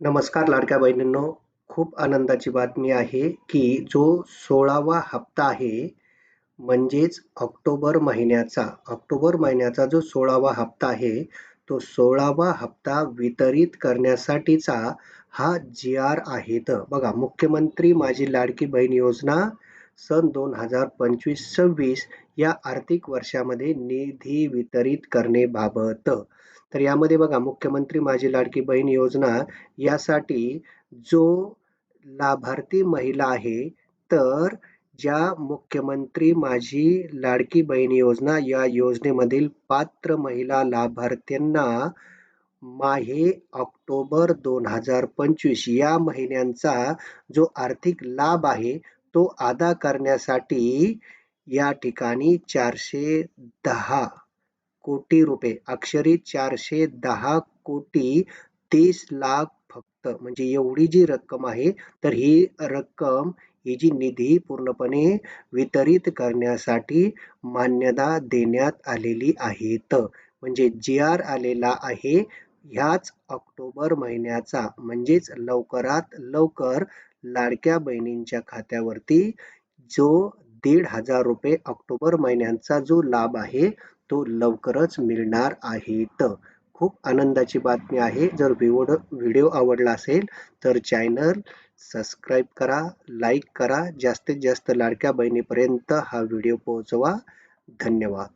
नमस्कार लाडक्या बहिणींनो. खूप आनंदाची बातमी आहे की जो सोळावा हप्ता आहे म्हणजेच ऑक्टोबर महिन्याचा ऑक्टोबर महिन्याचा जो सोळावा हप्ता आहे तो सोळावा हप्ता वितरित करण्यासाठीचा हा जी आर आहे. तर बघा मुख्यमंत्री माझी लाडकी बहीण योजना सन दोन हजार पंचवीस सव्वीस या आर्थिक वर्षामध्ये निधी वितरित करण्याबाबत. तर यामध्ये बघा मुख्यमंत्री माझी लाडकी बहीण योजना यासाठी जो लाभार्थी महिला आहे तर ज्या मुख्यमंत्री माझी लाडकी बहीण योजना या योजनेमधील पात्र महिला लाभार्थ्यांना माहे ऑक्टोबर दोन हजार पंचवीस या महिन्यांचा जो आर्थिक लाभ आहे तो अदा करण्यासाठी या ठिकाणी चारशे दहा कोटी रुपये अक्षरी चारशे दहा कोटी तीस लाख फक्त. म्हणजे एवढी जी रक्कम आहे तर ही रक्कम ही जी निधी पूर्णपणे वितरित करण्यासाठी मान्यता देण्यात आलेली आहे तर म्हणजे जी आर आलेला आहे ह्याच ऑक्टोबर महिन्याचा. म्हणजेच लवकरात लवकर लाडक्या बहिणींच्या खात्यावरती जो दीड हजार रुपये ऑक्टोबर महिन्यांचा जो लाभ आहे तो लवकरच मिळणार आहेत. खूप आनंदाची बातमी आहे. जर व्हिडिओ व्हिडिओ आवडला असेल तर चॅनल सबस्क्राईब करा लाईक करा. जास्तीत जास्त लाडक्या बहिणीपर्यंत हा व्हिडिओ पोहोचवा. धन्यवाद.